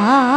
ah.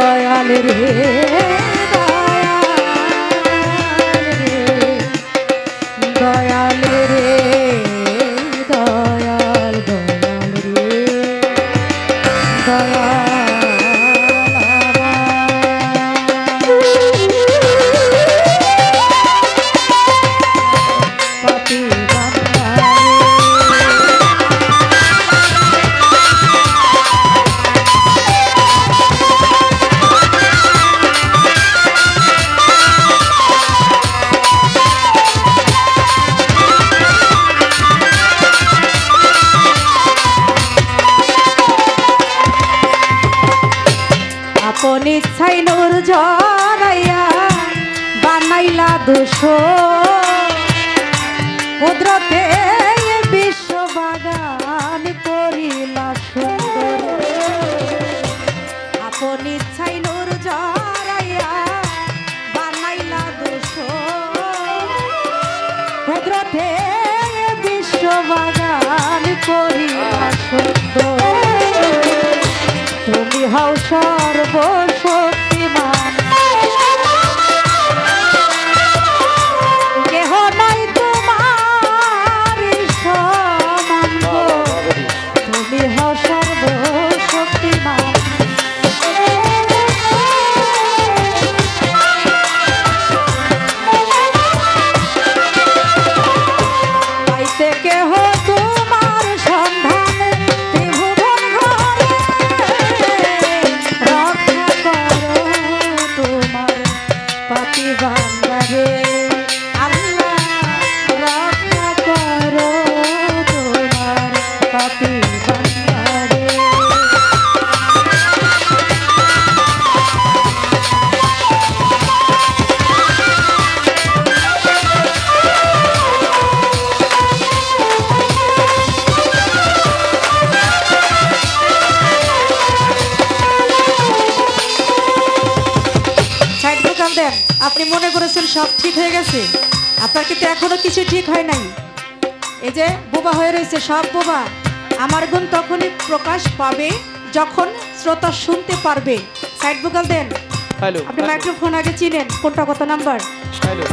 দয়ালের হে। দোষ মুদ্রা সব ঠিক হয়ে গেছে। আপনার কিন্তু এখনও কিছু ঠিক হয় নাই। এই যে বোবা হয়ে রয়েছে সব বোবা। আমার গুণ তখনই প্রকাশ পাবে যখন শ্রোতা শুনতে পারবে। সাইড বুকাল দেন। হ্যালো আপনি মাইক্রোফোন আগে চিনেন কোনটা কত নাম্বার হ্যালো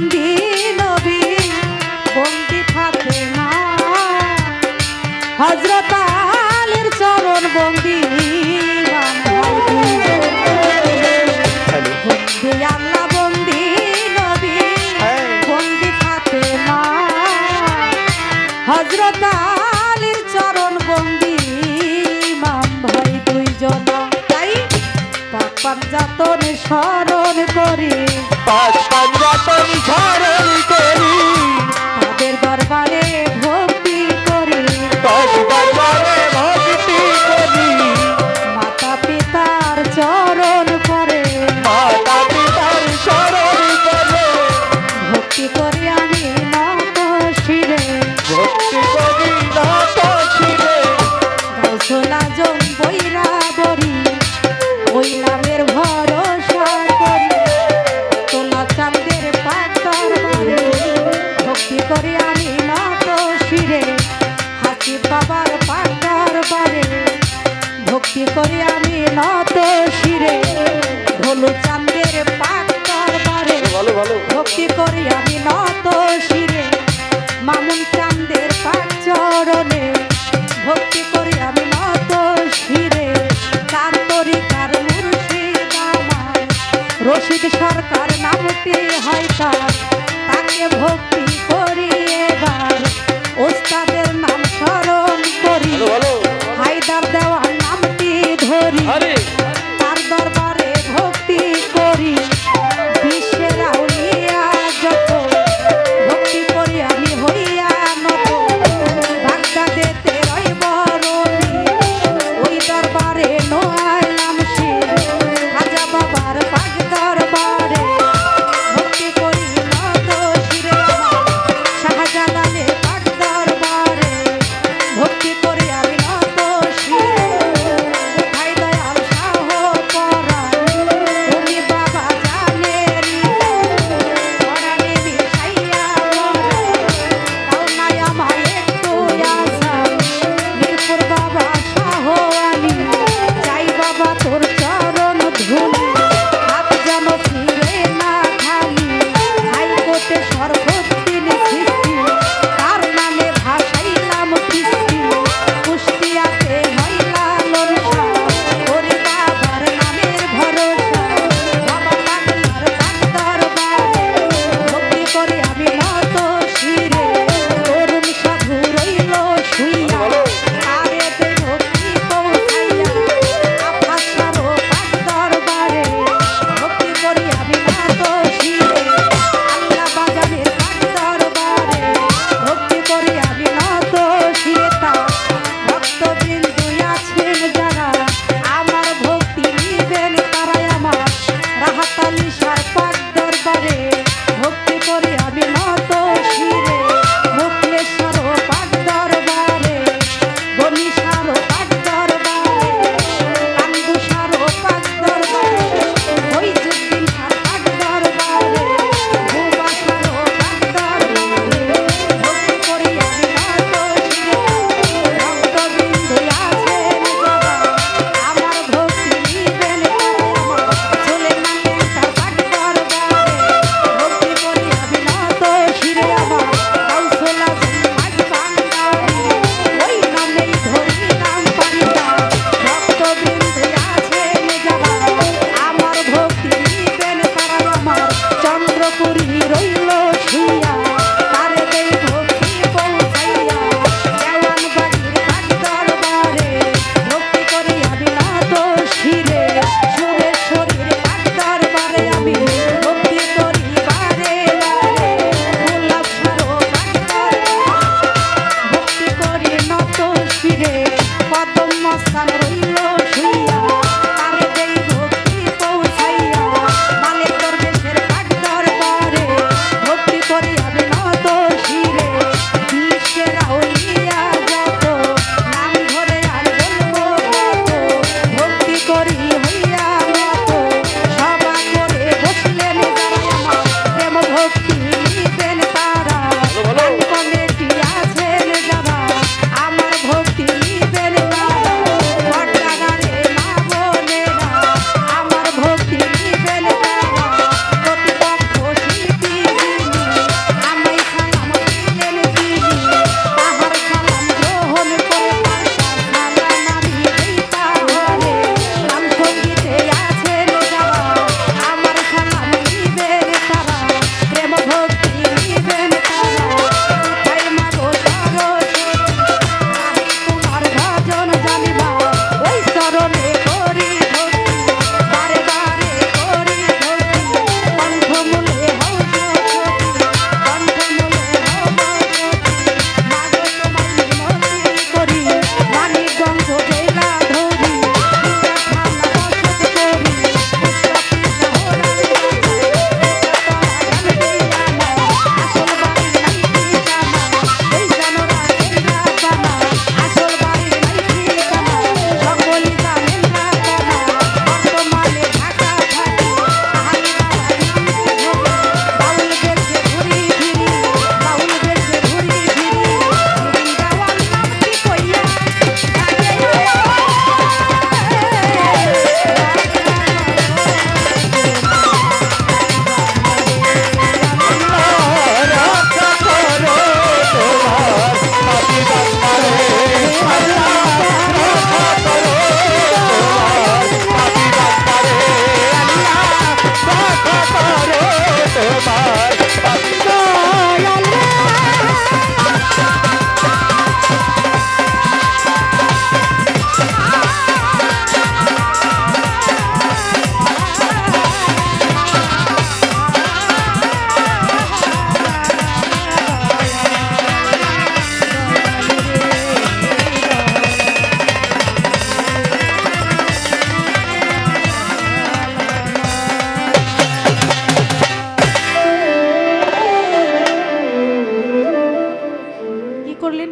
বন্দি নবী, বন্দি ফাতে মা হজরত আলের চরণ বন্দি আল্লাহ বন্দি নবী বন্দি ফাতে মা হজরত আলের পাঁচ করি আমি নত শিরে ধলু চাঁদের পাতার বারে ভালো ভালো ভক্তি করি আমি নত শিরে মামুন চাঁদের পাঁচ চরণে। ভক্তি করি আমি নত শিরে কান্তরি কার মুর্শিদ আমার রশিদ সরকার নামটি হয় তার তাকে ভক্তি